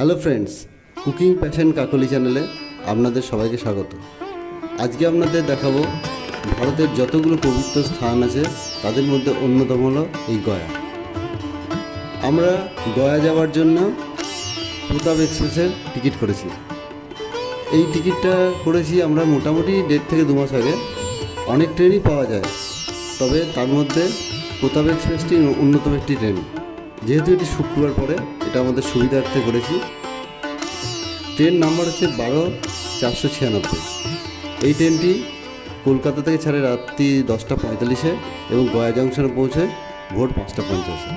Hello friends, cooking passion Kakoli চ্যানেলে আপনাদের সবাইকে স্বাগত। আজকে আপনাদের দেখাবো ভারতের যতগুলো পবিত্র স্থান আছে, তাদের মধ্যে অন্যতম হলো এই গয়া। আমরা গয়া যাওয়ার জন্য প্রতাপ এক্সপ্রেসের টিকিট করেছি এই টিকিটটা করেছি আমরা মোটামুটি দেড় থেকে দু মাস আগে। অনেক ট্রেনই পাওয়া যায়, তবে তার মধ্যে প্রতাপ এক্সপ্রেসটি অন্যতম একটি ট্রেন। যেহেতু এটি শুক্রবার পরে, এটা আমাদের সুবিধার্থে করেছি। ট্রেন নাম্বার হচ্ছে বারো চারশো ছিয়ানব্বই। এই ট্রেনটি কলকাতা থেকে ছাড়ে রাত্রি দশটা পঁয়তাল্লিশে এবং গয়া জংশনে পৌঁছে ভোর পাঁচটা পঞ্চাশে।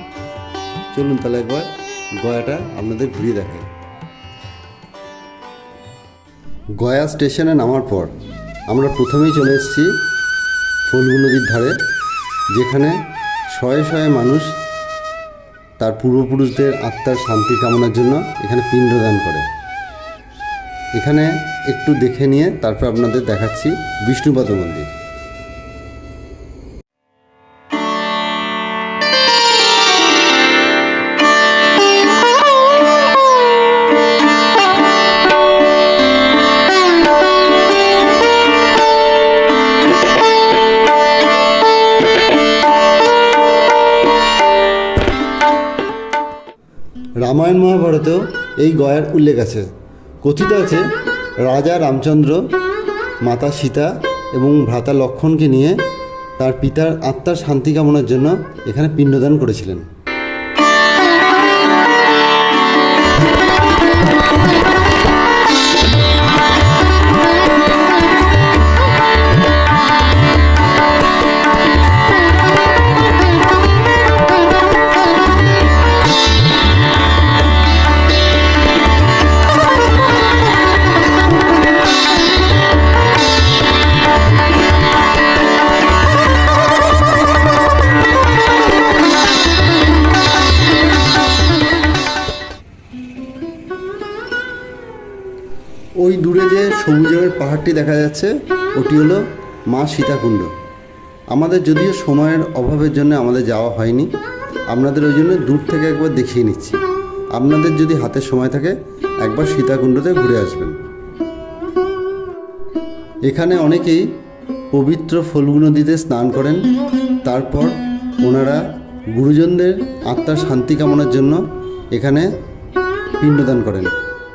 চলুন তাহলে একবার গয়াটা আপনাদের ঘুরিয়ে দেখাই। গয়া স্টেশনে নামার পর আমরা প্রথমেই চলে এসেছি ফল্গু নদীর ধারে, যেখানে শয়ে শয়ে মানুষ তার পূর্বপুরুষদের আত্মার শান্তি কামনার জন্য এখানে পিণ্ডদান করে। এখানে একটু দেখে নিয়ে তারপর আপনাদের দেখাচ্ছি বিষ্ণুপদ মন্দির। এই গয়ার উল্লেখ আছে। কথিত আছে, রাজা রামচন্দ্র, মাতা সীতা এবং ভ্রাতা লক্ষণকে নিয়ে তার পিতার আত্মার শান্তি কামনার জন্য এখানে পিণ্ডদান করেছিলেন। সবুজ রঙের পাহাড়টি দেখা যাচ্ছে, ওটি হলো মা সীতাকুণ্ড। আমাদের যদিও সময়ের অভাবের জন্য আমাদের যাওয়া হয়নি, আপনাদের ওই জন্য দূর থেকে একবার দেখিয়ে নিচ্ছি। আপনাদের যদি হাতে সময় থাকে, একবার সীতাকুণ্ডতে ঘুরে আসবেন। এখানে অনেকেই পবিত্র ফল্গু নদীতে স্নান করেন, তারপর ওনারা গুরুজনদের আত্মার শান্তি কামনার জন্য এখানে পিণ্ডদান করেন।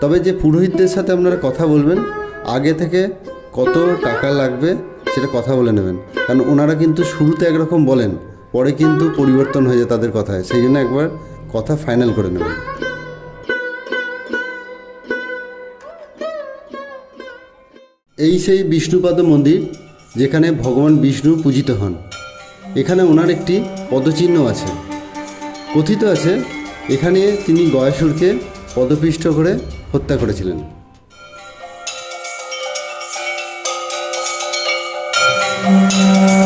তবে যে পুরোহিতদের সাথে আপনারা কথা বলবেন আগে থেকে কত টাকা লাগবে সেটা কথা বলে নেবেন। কারণ ওনারা কিন্তু শুরুতে একরকম বলেন, পরে কিন্তু পরিবর্তন হয়ে যায় তাদের কথায়। সেই জন্য একবার কথা ফাইনাল করে নেবেন। এই সেই বিষ্ণুপাদ মন্দির যেখানে ভগবান বিষ্ণু পূজিত হন। এখানে ওনার একটি পদচিহ্ন আছে। কথিত আছে, এখানে তিনি গয়াসুরকে পদপিষ্ট করে হত্যা করেছিলেন। Música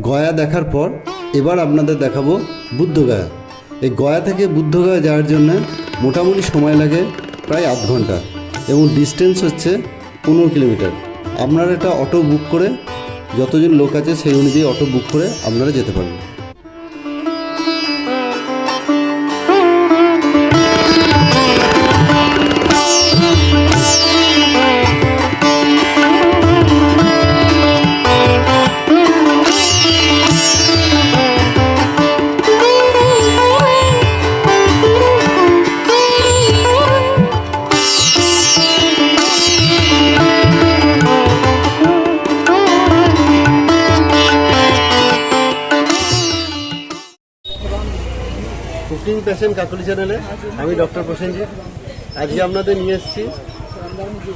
গয়া দেখার পর এবার আপনাদের দেখাবো বুদ্ধগয়া এই গয়া থেকে বুদ্ধগয়া যাওয়ার জন্য মোটামুটি সময় লাগে প্রায় আধ ঘণ্টা এবং ডিস্টেন্স হচ্ছে পনেরো কিলোমিটার। আপনারা এটা অটো বুক করে, যতজন লোক আছে সেই অনুযায়ী অটো বুক করে আপনারা যেতে পারেন কুকিং প্যাশন কাকুলি চ্যানেলে আমি ডক্টর প্রসেনজিৎ আজকে আপনাদের নিয়ে এসেছি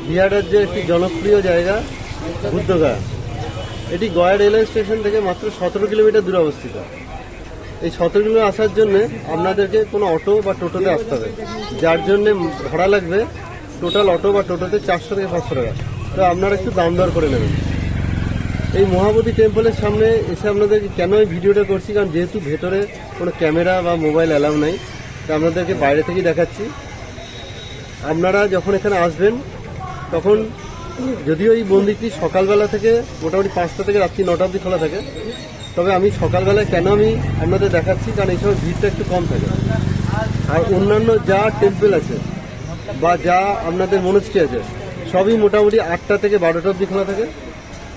বিহার রাজ্যের একটি জনপ্রিয় জায়গা, বুদ্ধগয়া। এটি গয়া রেলওয়ে স্টেশন থেকে মাত্র সতেরো কিলোমিটার দূরে অবস্থিত। এই সতেরো কিলোমিটার আসার জন্য আপনাদেরকে কোনো অটো বা টোটোতে আসতে হবে। যার জন্য ভাড়া লাগবে টোটাল অটো বা টোটোতে চারশো থেকে পাঁচশো টাকা। তো আপনারা একটু দাম দর করে নেবেন। এই মহাবোধি টেম্পলের সামনে এসে আপনাদেরকে কেন এই ভিডিওটা করছি? কারণ যেহেতু ভেতরে কোনো ক্যামেরা বা মোবাইল অ্যালাউ নাই, তো আপনাদেরকে বাইরে থেকেই দেখাচ্ছি। আপনারা যখন এখানে আসবেন, তখন যদিও এই মন্দিরটি সকালবেলা থেকে মোটামুটি পাঁচটা থেকে রাত্রি নটা অবধি খোলা থাকে, তবে আমি সকালবেলায় কেন আমি আপনাদের দেখাচ্ছি? কারণ এই সময় ভিড়টা একটু কম থাকে। আর অন্যান্য যা টেম্পল আছে বা যা আপনাদের মনস্ট্রি আছে, সবই মোটামুটি আটটা থেকে বারোটা অবধি খোলা থাকে।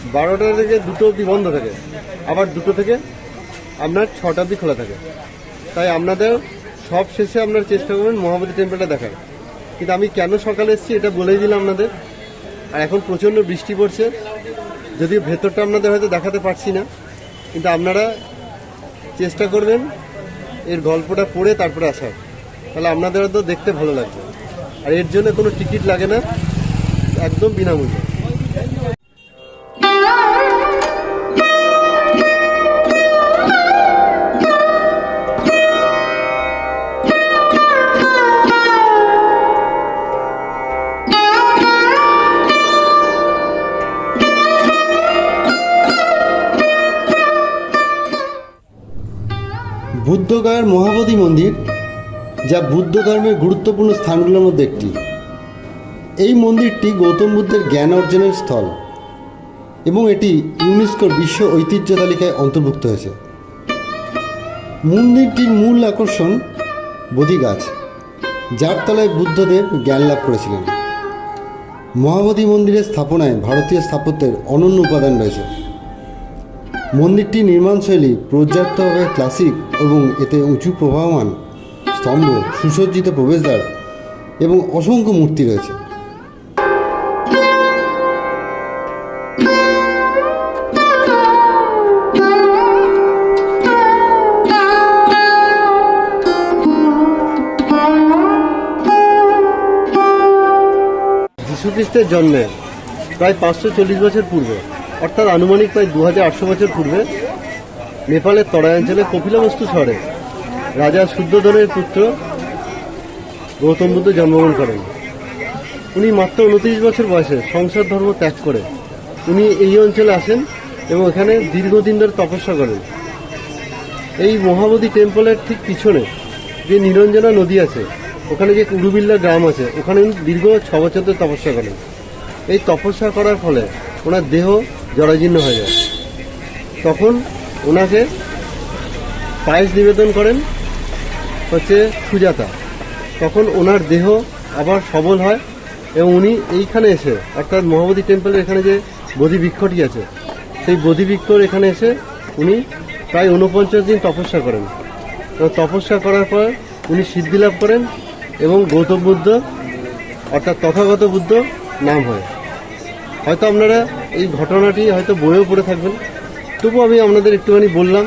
বারোটা থেকে দুটো অবধি বন্ধ থাকে। আবার দুটো থেকে আপনার ছটা অবধি খোলা থাকে। তাই আপনাদের সব শেষে আপনার চেষ্টা করবেন মহাবতী টেম্পলটা দেখার। কিন্তু আমি কেন সকালে এসেছি এটা বলেই দিলাম আপনাদের। আর এখন প্রচণ্ড বৃষ্টি পড়ছে। যদিও ভেতরটা আপনাদের হয়তো দেখাতে পারছি না। কিন্তু আপনারা চেষ্টা করবেন এর গল্পটা পড়ে তারপরে আসার। তাহলে আপনাদের তো দেখতে ভালো লাগবে। আর এর জন্য কোনো টিকিট লাগে না। একদম বিনামূল্যে। বুদ্ধগয়ার মহাবোধি মন্দির, যা বুদ্ধ ধর্মের গুরুত্বপূর্ণ স্থানগুলোর মধ্যে একটি। এই মন্দিরটি গৌতম বুদ্ধের জ্ঞান অর্জনের স্থল এবং এটি ইউনেস্কোর বিশ্ব ঐতিহ্য তালিকায় অন্তর্ভুক্ত হয়েছে। মন্দিরটির মূল আকর্ষণ বোধি গাছ, যার তলায় বুদ্ধদেব জ্ঞান লাভ করেছিলেন। মহাবোধি মন্দিরের স্থাপনায় ভারতীয় স্থাপত্যের অনন্য উপাদান রয়েছে। মন্দিরটি নির্মাণশৈলী পর্যাপ্তভাবে ক্লাসিক এবং এতে উঁচু প্রবাহমান স্তম্ভ, সুসজ্জিত প্রবেশদ্বার এবং অসংখ্য মূর্তি রয়েছে। যীশুখ্রিস্টের জন্মে প্রায় পাঁচশো চল্লিশ বছর পূর্বে অর্থাৎ আনুমানিক প্রায় দু হাজার আটশো বছর পূর্বে নেপালের তরাই অঞ্চলে কপিলাবস্তু শহরে রাজা শুদ্ধধনের পুত্র গৌতম বুদ্ধ জন্মগ্রহণ করেন। উনি মাত্র উনত্রিশ বছর বয়সে সংসার ধর্ম ত্যাগ করে উনি এই অঞ্চলে আসেন এবং এখানে দীর্ঘদিন ধরে তপস্যা করেন। এই মহাবোধি টেম্পলের ঠিক পিছনে যে নিরঞ্জনা নদী আছে, ওখানে যে কুরুবিল্লা গ্রাম আছে, ওখানে উনি দীর্ঘ ছ বছর ধরে তপস্যা করেন। এই তপস্যা করার ফলে ওনার দেহ জরাজীর্ণ হয়ে যায়। তখন ওনাকে পায়েস নিবেদন করেন হচ্ছে সুজাতা। তখন ওনার দেহ আবার সবল হয় এবং উনি এইখানে এসে, অর্থাৎ মহাবোধি টেম্পলের এখানে যে বৃক্ষটি আছে, সেই বোধি বৃক্ষর এখানে এসে উনি প্রায় উনপঞ্চাশ দিন তপস্যা করেন। এবং তপস্যা করার পর উনি সিদ্ধি লাভ করেন এবং গৌতম বুদ্ধ, অর্থাৎ তথাগত বুদ্ধ, নাম হয়। হয়তো আপনারা এই ঘটনাটি হয়তো বইয়েও পড়ে থাকবেন। তবু আমি আপনাদের একটুখানি বললাম,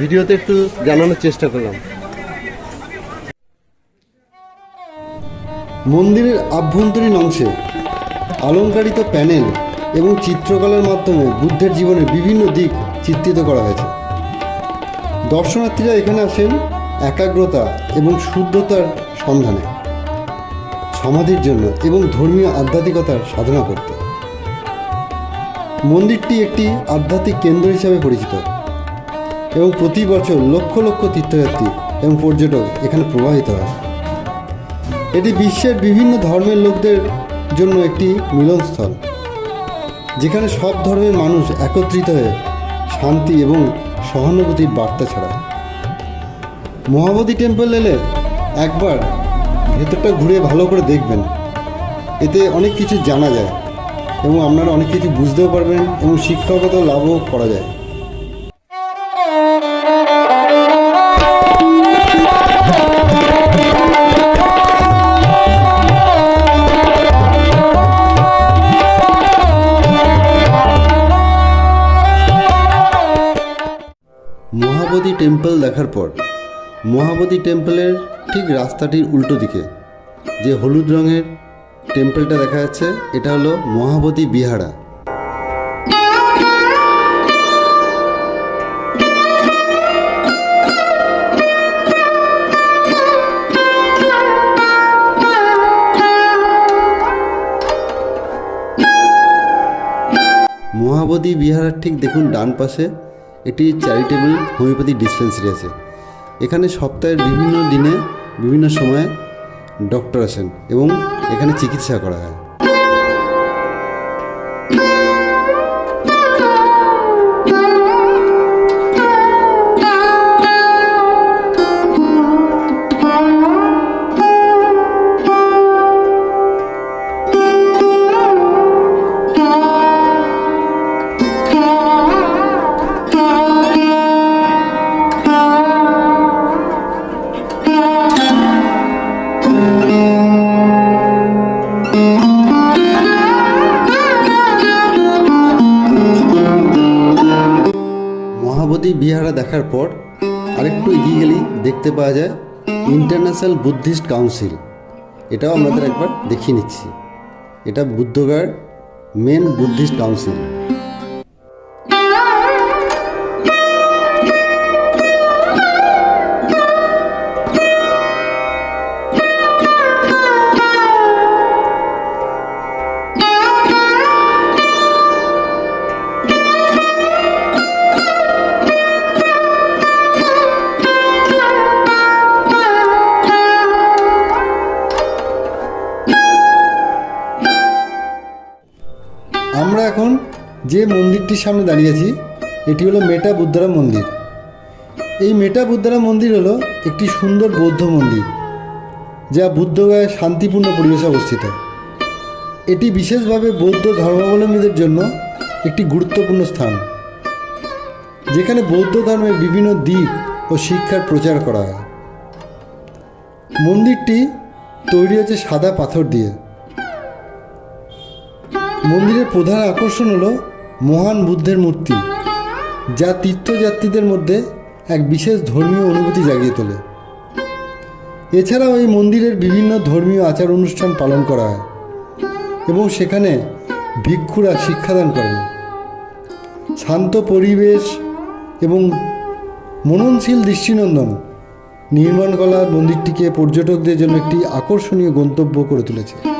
ভিডিওতে একটু জানানোর চেষ্টা করলাম। মন্দিরের আভ্যন্তরীণ অংশে অলঙ্কারিত প্যানেল এবং চিত্রকলার মাধ্যমে বুদ্ধের জীবনের বিভিন্ন দিক চিত্রিত করা হয়েছে। দর্শনার্থীরা এখানে আসেন একাগ্রতা এবং শুদ্ধতার সন্ধানে, সমাধির জন্য এবং ধর্মীয় আধ্যাত্মিকতার সাধনা করতে। মন্দিরটি একটি আধ্যাত্মিক কেন্দ্র হিসাবে পরিচিত এবং প্রতি বছর লক্ষ লক্ষ তীর্থযাত্রী এবং পর্যটক এখানে প্রবাহিত হয়। এটি বিশ্বের বিভিন্ন ধর্মের লোকদের জন্য একটি মিলনস্থল, যেখানে সব ধর্মের মানুষ একত্রিত হয়ে শান্তি এবং সহানুভূতির বার্তা ছড়ায়। মহাবোধি টেম্পল এলে একবার ভেতরটা ঘুরে ভালো করে দেখবেন। এতে অনেক কিছু জানা যায়। এবং আপনারা অনেক কিছু বুঝতেও পারবেন এবং শিক্ষাগত লাভও করা যায়। মহাবোধি টেম্পল দেখার পর মহাবোধি টেম্পলের ঠিক রাস্তাটির উল্টো দিকে, যে হলুদ রঙের টেম্পলটা দেখা যাচ্ছে, এটা হলো মহাবতী বিহারা। মহাবোধি বিহারার ঠিক দেখুন ডান পাশে এটি চ্যারিটেবল হোমিওপ্যাথি ডিসপেন্সারি আছে। এখানে সপ্তাহের বিভিন্ন দিনে, বিভিন্ন সময়ে ডক্টর আসেন এবং এখানে চিকিৎসা করা হয়। ইন্টারন্যাশনাল বুদ্ধিস্ট কাউন্সিল এটাও আমাদের একবার দেখিয়ে নিচ্ছি। এটা বুদ্ধগার মেন বুদ্ধিস্ট কাউন্সিল মন্দিরটির সামনে দাঁড়িয়ে আছি এটি হলো মেটা বুদ্ধরা মন্দির। এই মেটা বুদ্ধরা মন্দির হলো একটি সুন্দর বৌদ্ধ মন্দির, যা বুদ্ধগয়ায় শান্তিপূর্ণ পরিবেশে অবস্থিত। এটি বিশেষভাবে বৌদ্ধ ধর্মাবলম্বীদের জন্য একটি গুরুত্বপূর্ণ স্থান, যেখানে বৌদ্ধ ধর্মের বিভিন্ন দিক ও শিক্ষার প্রচার করা হয়। মন্দিরটি তৈরি হচ্ছে সাদা পাথর দিয়ে। মন্দিরের প্রধান আকর্ষণ হলো মহান বুদ্ধের মূর্তি, যা তীর্থযাত্রীদের মধ্যে এক বিশেষ ধর্মীয় অনুভূতি জাগিয়ে তোলে। এছাড়াও এই মন্দিরের বিভিন্ন ধর্মীয় আচার অনুষ্ঠান পালন করা হয় এবং সেখানে ভিক্ষুরা শিক্ষাদান করেন। শান্ত পরিবেশ এবং মননশীল দৃষ্টিনন্দন নির্মাণ কলা মন্দিরটিকে পর্যটকদের জন্য একটি আকর্ষণীয় গন্তব্য করে তুলেছে।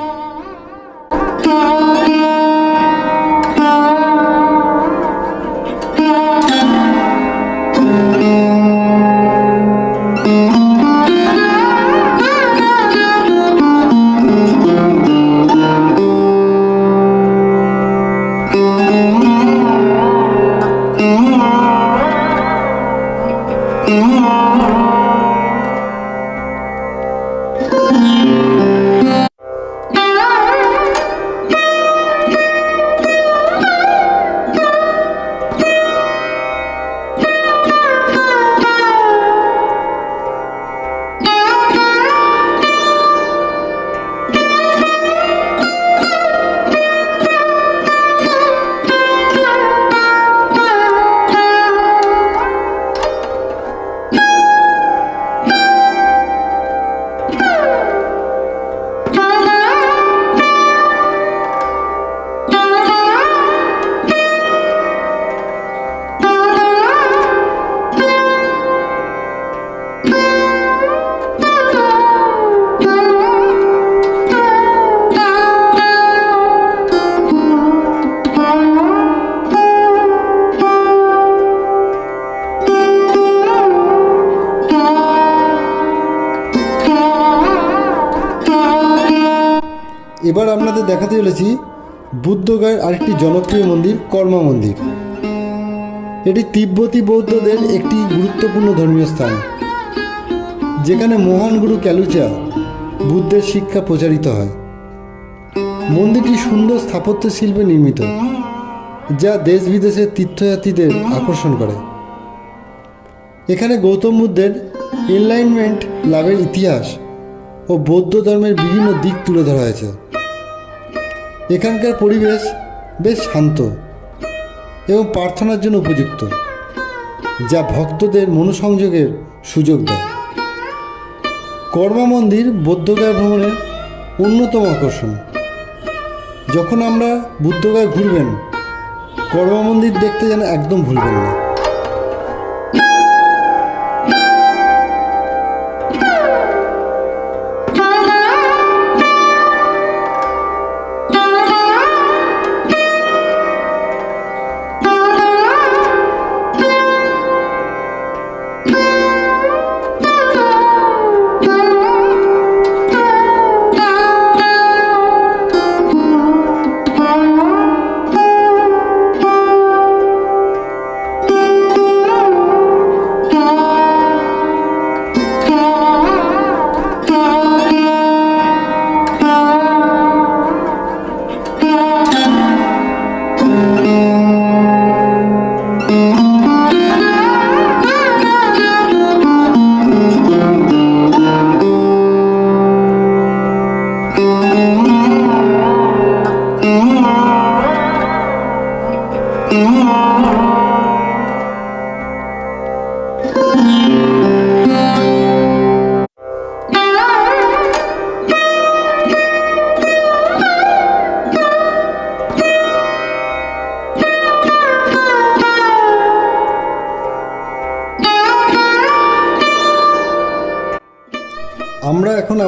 দেখাতে চলেছি বুদ্ধগয়ের আরেকটি জনপ্রিয় মন্দির, কর্মা মন্দির। এটি তিব্বতী বৌদ্ধদের একটি গুরুত্বপূর্ণ ধর্মীয় স্থান। যেখানে মহান গুরু ক্যালুচা বুদ্ধের শিক্ষা প্রচারিত হয়। মন্দিরটি সুন্দর স্থাপত্য শিল্পে নির্মিত, যা দেশ বিদেশের তীর্থযাত্রীদের আকর্ষণ করে। এখানে গৌতম বুদ্ধের এনলাইনমেন্ট লাভের ইতিহাস ও বৌদ্ধ ধর্মের বিভিন্ন দিক তুলে ধরা হয়েছে। এখানকার পরিবেশ বেশ শান্ত এবং প্রার্থনার জন্য উপযুক্ত, যা ভক্তদের মনোসংযোগের সুযোগ দেয়। কর্মা মন্দির বৌদ্ধগয়া ভ্রমণের অন্যতম আকর্ষণ। যখন আমরা বুদ্ধগয়ায় ঘুরবেন কর্মা মন্দির দেখতে যেন একদম ভুলবেন না।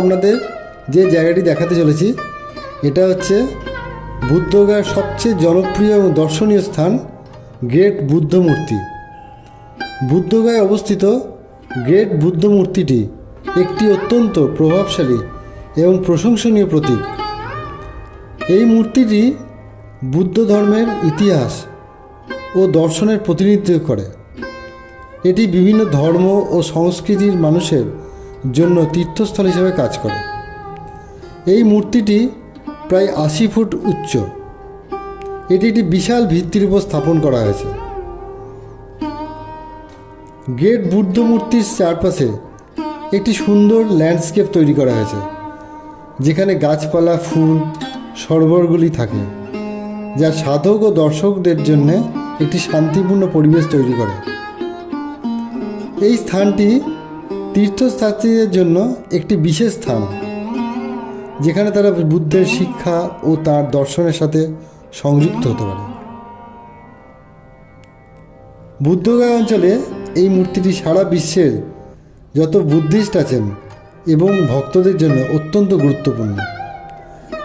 আপনাদের যে জায়গাটি দেখাতে চলেছি, এটা হচ্ছে বুদ্ধগয়ার সবচেয়ে জনপ্রিয় এবং দর্শনীয় স্থান গ্রেট বুদ্ধ মূর্তি বুদ্ধগয়ায় অবস্থিত গ্রেট বুদ্ধ মূর্তিটি একটি অত্যন্ত প্রভাবশালী এবং প্রশংসনীয় প্রতীক। এই মূর্তিটি বুদ্ধ ধর্মের ইতিহাস ও দর্শনের প্রতিনিধিত্ব করে। এটি বিভিন্ন ধর্ম ও সংস্কৃতির মানুষের জন্য তীর্থস্থল হিসেবে কাজ করে। এই মূর্তিটি প্রায় আশি ফুট উচ্চ। এটি একটি বিশাল ভিত্তির উপর স্থাপন করা হয়েছে। গ্রেট বুদ্ধ মূর্তির চারপাশে একটি সুন্দর ল্যান্ডস্কেপ তৈরি করা হয়েছে, যেখানে গাছপালা, ফুল, সরোবরগুলি থাকে, যা সাধক ও দর্শকদের জন্য একটি শান্তিপূর্ণ পরিবেশ তৈরি করে। এই স্থানটি তীর্থযাত্রীদের জন্য একটি বিশেষ স্থান, যেখানে তারা বুদ্ধের শিক্ষা ও তার দর্শনের সাথে সংযুক্ত হতে পারে। বুদ্ধগয়া অঞ্চলে এই মূর্তিটি সারা বিশ্বের যত বুদ্ধিস্ট আছেন এবং ভক্তদের জন্য অত্যন্ত গুরুত্বপূর্ণ,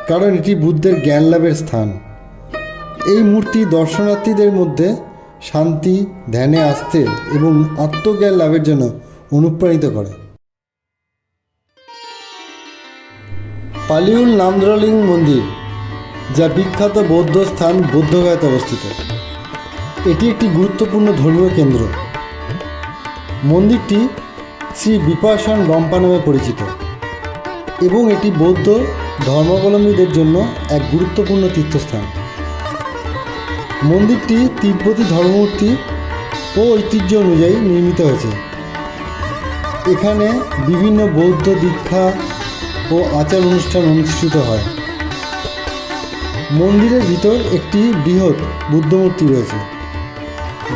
কারণ এটি বুদ্ধের জ্ঞান লাভের স্থান। এই মূর্তি দর্শনার্থীদের মধ্যে শান্তি, ধ্যানে আসতে এবং আত্মজ্ঞান লাভের জন্য অনুপ্রাণিত করে। পালিউল নামদ্রলিং মন্দির, যা বিখ্যাত বৌদ্ধ স্থান বৌদ্ধগয়াতে অবস্থিত। এটি একটি গুরুত্বপূর্ণ ধর্মীয় কেন্দ্র। মন্দিরটি শ্রী বিপাশন গম্পা নামে পরিচিত এবং এটি বৌদ্ধ ধর্মাবলম্বীদের জন্য এক গুরুত্বপূর্ণ তীর্থস্থান। মন্দিরটি তিব্বতী ধর্মমূর্তি ও ঐতিহ্য অনুযায়ী নির্মিত হয়েছে। এখানে বিভিন্ন বৌদ্ধ দীক্ষা ও আচার অনুষ্ঠান অনুষ্ঠিত হয়। মন্দিরের ভিতর একটি বৃহৎ বুদ্ধমূর্তি রয়েছে,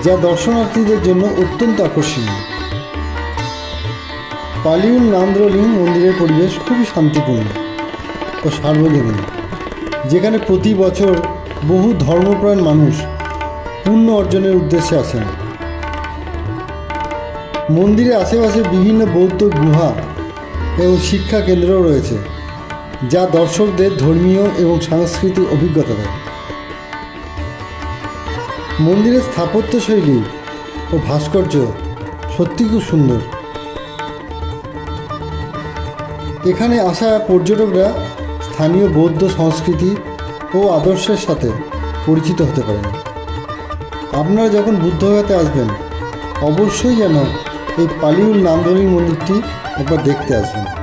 যা দর্শনার্থীদের জন্য অত্যন্ত আকর্ষণীয়। পালিউল নান্দ্রলিং মন্দিরের পরিবেশ খুবই শান্তিপূর্ণ ও সার্বজনীন, যেখানে প্রতি বছর বহু ধর্মপ্রাণ মানুষ পুণ্য অর্জনের উদ্দেশ্যে আসেন। মন্দিরের আশেপাশে বিভিন্ন বৌদ্ধ গুহা এবং শিক্ষা কেন্দ্রও রয়েছে, যা দর্শকদের ধর্মীয় এবং সাংস্কৃতিক অভিজ্ঞতা দেয়। মন্দিরের স্থাপত্যশৈলী ও ভাস্কর্য সত্যি খুব সুন্দর। এখানে আসা পর্যটকরা স্থানীয় বৌদ্ধ সংস্কৃতি ও আদর্শের সাথে পরিচিত হতে পারেন। আপনারা যখন বুদ্ধগয়াতে আসবেন, অবশ্যই যেন এই পালিউল নামধনী মন্দিরটি একবার দেখতে আসবেন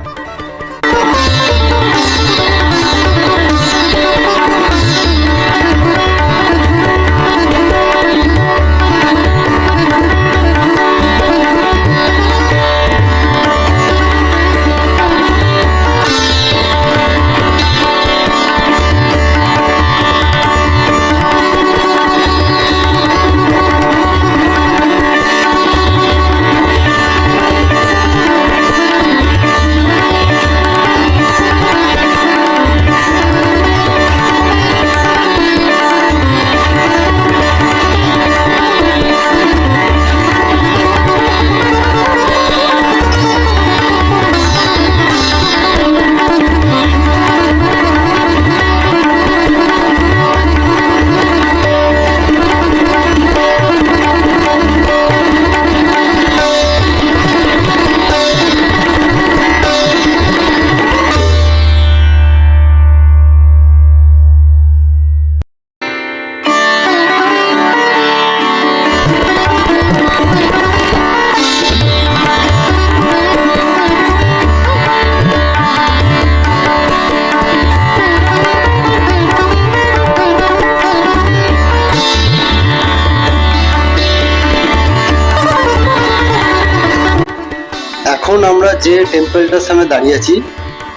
দাঁড়িয়ে আছি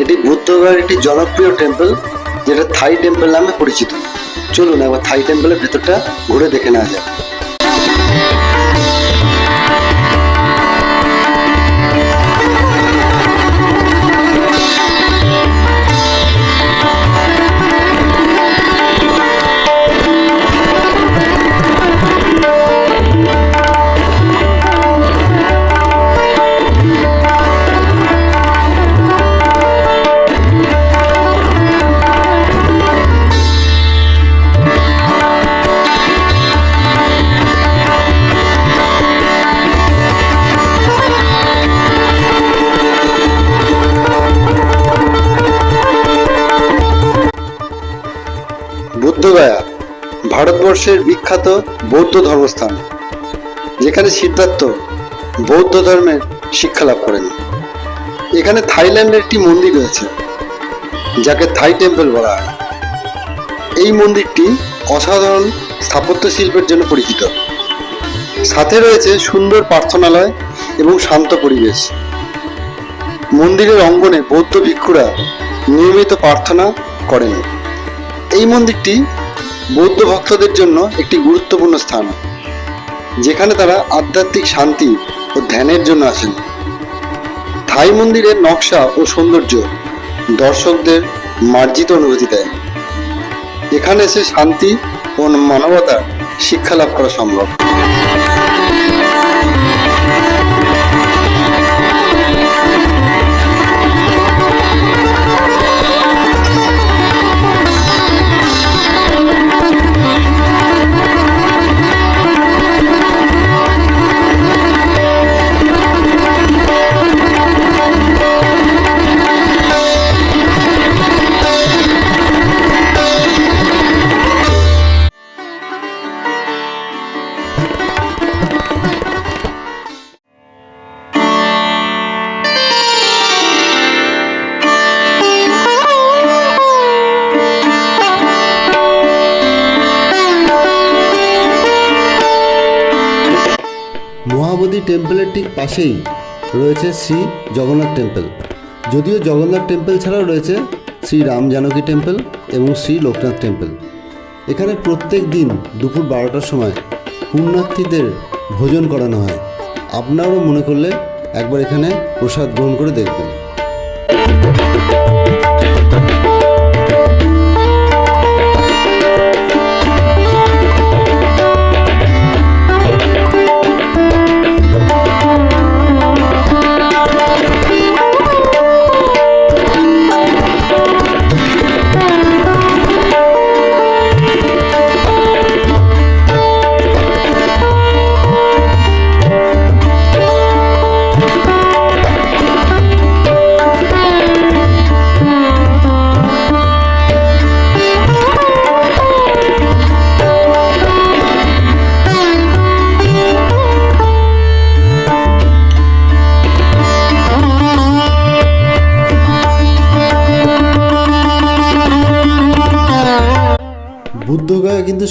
এটি বুদ্ধগয়ের একটি জনপ্রিয় টেম্পল যেটা থাই টেম্পল নামে পরিচিত। চলুন একবার থাই টেম্পলের ভেতরটা ঘুরে দেখে নেওয়া যায় ভারতবর্ষের বিখ্যাত বৌদ্ধ ধর্মস্থান, যেখানে সিদ্ধার্থ বৌদ্ধ ধর্মের শিক্ষা লাভ করেন। এখানে থাইল্যান্ডের একটি মন্দির রয়েছে, যাকে থাই টেম্পল বলা হয়। এই মন্দিরটি অসাধারণ স্থাপত্য শিল্পের জন্য পরিচিত। সাথে রয়েছে সুন্দর প্রার্থনালয় এবং শান্ত পরিবেশ। মন্দিরের অঙ্গনে বৌদ্ধ ভিক্ষুরা নিয়মিত প্রার্থনা করেন। এই মন্দিরটি বৌদ্ধ ভক্তদের জন্য একটি গুরুত্বপূর্ণ স্থান, যেখানে তারা আধ্যাত্মিক শান্তি ও ধ্যানের জন্য আসেন। থাই মন্দিরের নকশা ও সৌন্দর্য দর্শকদের মার্জিত অনুভূতি দেয়। এখানে এসে শান্তি ও মানবতা শিক্ষা লাভ করা সম্ভব। পাশেই রয়েছে শ্রী জগন্নাথ টেম্পল। যদিও জগন্নাথ টেম্পল ছাড়াও রয়েছে শ্রী রাম জানকী টেম্পল এবং শ্রী লোকনাথ টেম্পল। এখানে প্রত্যেক দিন দুপুর বারোটার সময় পুণ্যার্থীদের ভোজন করানো হয়। আপনারাও মনে করলে একবার এখানে প্রসাদ গ্রহণ করে দেখবেন।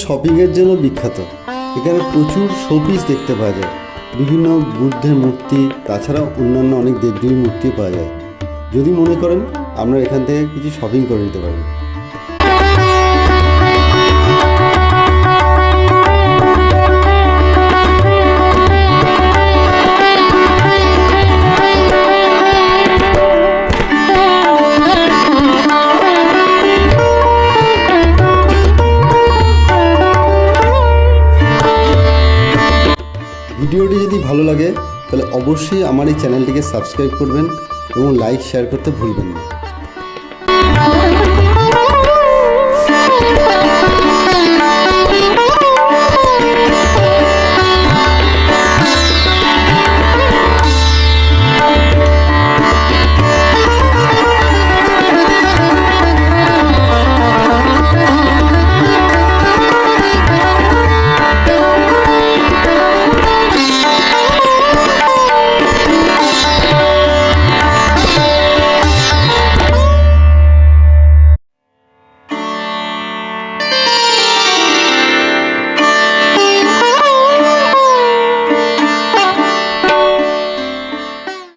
শপিংয়ের জন্য বিখ্যাত। এখানে প্রচুর শোপিস দেখতে পাওয়া যায়। বিভিন্ন বুদ্ধের মূর্তি তাছাড়া অন্যান্য অনেক দেবদেবীর মূর্তি পাওয়া যায়। যদি মনে করেন আমরা এখান থেকে কিছু শপিং করে নিতে পারি ভিডিওটি যদি ভালো লাগে, তাহলে অবশ্যই আমার এই চ্যানেলটিকে সাবস্ক্রাইব করবেন এবং লাইক, শেয়ার করতে ভুলবেন না।